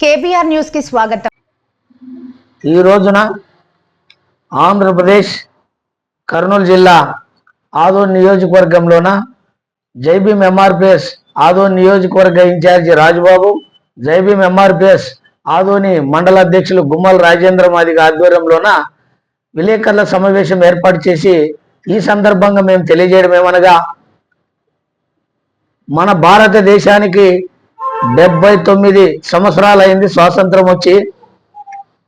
KBR న్యూస్కి స్వాగతం. ఈ రోజున ఆంధ్రప్రదేశ్ కర్నూలు జిల్లా ఆదోన్ నియోజకవర్గంలోన జైబీం ఎంఆర్పిఎస్ ఆదోన్ నియోజకవర్గ ఇన్ఛార్జి రాజుబాబు జైబీం ఎంఆర్పిఎస్ ఆదోని మండల అధ్యక్షులు గుమ్మల రాజేంద్ర మాదిగ ఆధ్వర్యంలోన విలేకరుల సమావేశం ఏర్పాటు చేసి ఈ సందర్భంగా మేము తెలియజేయడం ఏమనగా మన భారతదేశానికి డెబ్బై తొమ్మిది సంవత్సరాలైంది స్వాతంత్రం వచ్చి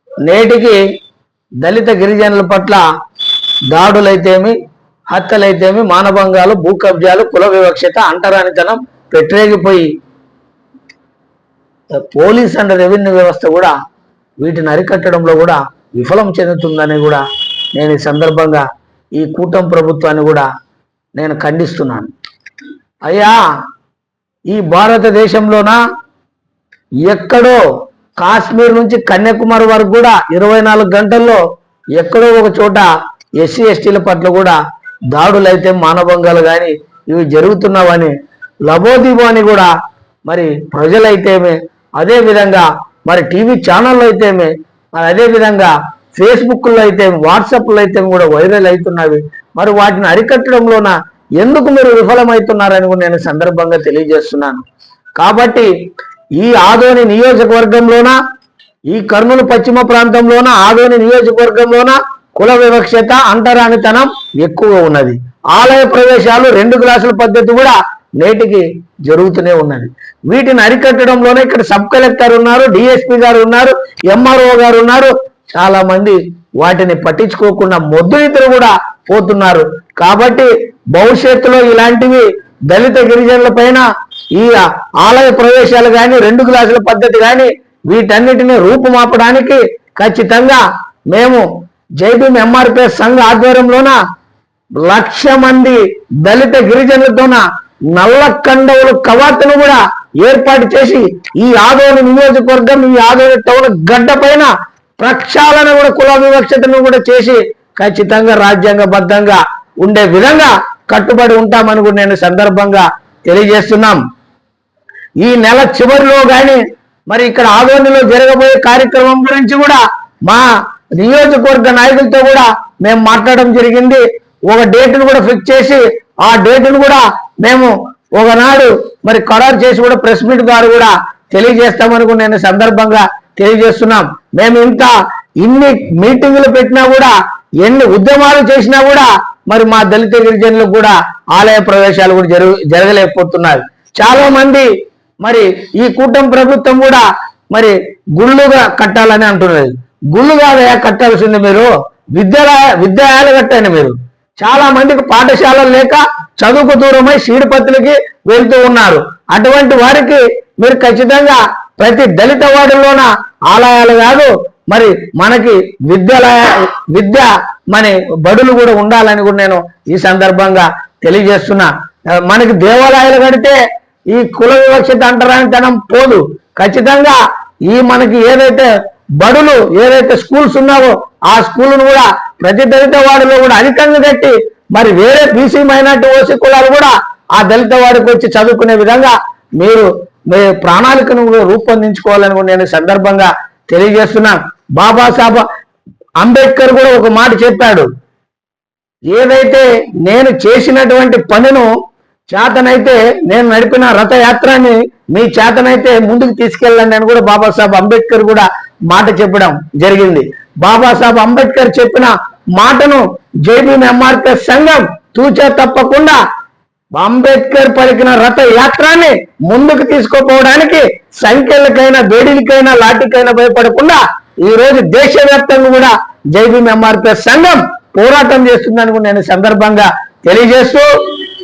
నేటికి దళిత గిరిజనుల పట్ల దాడులైతేమి హత్యలైతేమి మానభంగాలు భూ కబ్జాలు కుల వివక్షత అంటరానితనం పెట్టరేగిపోయి పోలీస్ అండ్ రెవెన్యూ వ్యవస్థ కూడా వీటిని అరికట్టడంలో కూడా విఫలం చెందుతుందని కూడా నేను ఈ సందర్భంగా ఈ కూటమి ప్రభుత్వాన్ని కూడా నేను ఖండిస్తున్నాను. అయ్యా ఈ భారతదేశంలోన? ఎక్కడో కాశ్మీర్ నుంచి కన్యాకుమారి వరకు కూడా ఇరవై నాలుగు గంటల్లో ఎక్కడో ఒక చోట ఎస్సీ ఎస్టీల పట్ల కూడా దాడులైతే మానభంగాలు కానీ ఇవి జరుగుతున్నావని లబోదిబో అని కూడా మరి ప్రజలైతేమే అదే విధంగా మరి టీవీ ఛానళ్ళు అయితేమే మరి అదే విధంగా ఫేస్బుక్లో అయితే వాట్సాప్లో అయితే కూడా వైరల్ అవుతున్నవి. మరి వాటిని అరికట్టడంలోన ఎందుకు మీరు విఫలమవుతున్నారని నేను సందర్భంగా తెలియజేస్తున్నాను. కాబట్టి ఈ ఆదోని నియోజకవర్గంలోన ఈ కర్నూలు పశ్చిమ ప్రాంతంలోన ఆదోని నియోజకవర్గంలోన కుల వివక్షత అంటరానితనం ఎక్కువగా ఉన్నది. ఆలయ ప్రవేశాలు రెండు గ్లాసుల పద్ధతి కూడా నేటికి జరుగుతూనే ఉన్నది. వీటిని అరికట్టడంలోనే ఇక్కడ సబ్ కలెక్టర్ ఉన్నారు డిఎస్పి గారు ఉన్నారు ఎంఆర్ఓ గారు ఉన్నారు. చాలా మంది వాటిని పట్టించుకోకుండా మొద్దు ఇద్దరు కూడా పోతున్నారు. కాబట్టి భవిష్యత్తులో ఇలాంటివి దళిత గిరిజనుల పైన ఈ ఆలయ ప్రవేశాలు కానీ రెండు గ్లాసుల పద్ధతి కానీ వీటన్నిటిని రూపుమాపడానికి ఖచ్చితంగా మేము జైబీం ఎంఆర్పిఎస్ సంఘ ఆధ్వర్యంలోన లక్ష మంది దళిత గిరిజనులతోన నల్ల కండవులు కవాతును కూడా ఏర్పాటు చేసి ఈ ఆదోని నియోజకవర్గం ఈ ఆదోని టౌన్ గడ్డ పైన ప్రక్షాళన కూడా కుల వివక్షతను కూడా చేసి ఖచ్చితంగా రాజ్యాంగబద్ధంగా ఉండే విధంగా కట్టుబడి ఉంటామని కూడా నేను సందర్భంగా తెలియజేస్తున్నాం. ఈ నెల చివరిలో కానీ మరి ఇక్కడ ఆదోనిలో జరగబోయే కార్యక్రమం గురించి కూడా మా నియోజకవర్గ నాయకులతో కూడా మేము మాట్లాడడం జరిగింది. ఒక డేట్ను కూడా ఫిక్స్ చేసి ఆ డేట్ను కూడా మేము ఒకనాడు మరి ఖరారు చేసి కూడా ప్రెస్ మీట్ ద్వారా కూడా తెలియజేస్తామని కూడా నేను సందర్భంగా తెలియజేస్తున్నాం. మేము ఇంత ఇన్ని మీటింగులు పెట్టినా కూడా ఎన్ని ఉద్యమాలు చేసినా కూడా మరి మా దళిత గిరిజనులకు కూడా ఆలయ ప్రవేశాలు కూడా జరుగు జరగలేకపోతున్నారు. చాలా మంది మరి ఈ కూటమి ప్రభుత్వం కూడా మరి గుళ్ళుగా కట్టాలని అంటున్నది. గుళ్ళు కాదయా కట్టాల్సింది మీరు. విద్యాలయ విద్యాలయాలు కట్టండి మీరు. చాలా మందికి పాఠశాలలు లేక చదువుకు దూరమై సీడిపత్తులకి వెళ్తూ ఉన్నారు. అటువంటి వారికి మీరు ఖచ్చితంగా ప్రతి దళిత వార్డులోన ఆలయాలు కాదు మరి మనకి విద్యాలయ విద్య మన బడులు కూడా ఉండాలని కూడా నేను ఈ సందర్భంగా తెలియజేస్తున్నా. మనకి దేవాలయాలు కడితే ఈ కుల వివక్షత అంటరానితనం పోదు. ఖచ్చితంగా ఈ మనకి ఏదైతే బడులు ఏదైతే స్కూల్స్ ఉన్నావో ఆ స్కూల్ను కూడా ప్రతి దళిత వాడిలో కూడా అధికంగా కట్టి మరి వేరే బీసీ మైనార్టీ ఓసీ కులాలు కూడా ఆ దళిత వాడికి వచ్చి చదువుకునే విధంగా మీరు మీ ప్రణాళికను రూపొందించుకోవాలని నేను సందర్భంగా తెలియజేస్తున్నాను బాబాసాహెబ్ అంబేద్కర్ కూడా ఒక మాట చెప్పాడు. ఏదైతే నేను చేసినటువంటి పనును చేతనైతే నేను నడిపిన రథయాత్రని మీ చేతనైతే ముందుకు తీసుకెళ్ళండి అని కూడా బాబాసాహెబ్ అంబేద్కర్ కూడా మాట చెప్పడం జరిగింది. బాబాసాహెబ్ అంబేద్కర్ చెప్పిన మాటను జేబీ ఎంఆర్పిఎస్ సంఘం తూచా తప్పకుండా అంబేద్కర్ పలికిన రథ యాత్రాన్ని ముందుకు తీసుకుపోవడానికి సంఖ్యలకైనా వేడిలకైనా లాఠీకైనా భయపడకుండా ఈ రోజు దేశవ్యాప్తంగా కూడా జైబీఎం ఎంఆర్పిఎస్ సంఘం పోరాటం చేస్తుందని కూడా నేను సందర్భంగా తెలియజేస్తూ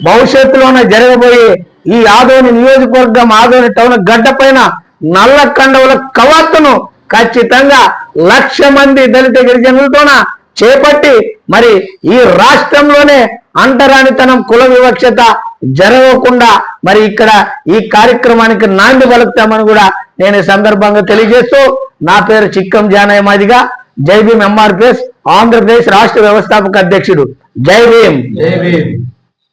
భవిష్యత్తులోనే జరగబోయే ఈ ఆదోని నియోజకవర్గం ఆదోని టౌన్ గడ్డ పైన నల్ల కండవుల కవాతును ఖచ్చితంగా లక్ష మంది దళిత గిరిజనులతోన చేపట్టి మరి ఈ రాష్ట్రంలోనే అంటరానితనం కుల వివక్షత జరగకుండా మరి ఇక్కడ ఈ కార్యక్రమానికి నాంది పలుకుతామని కూడా నేను సందర్భంగా తెలియజేస్తూ నా పేరు చిక్కం జానయ్య మాదిగా జై భీమ్ ఎంఆర్పిఎస్ ఆంధ్రప్రదేశ్ రాష్ట్ర వ్యవస్థాపక అధ్యక్షుడు. జై భీమ్. జై భీమ్.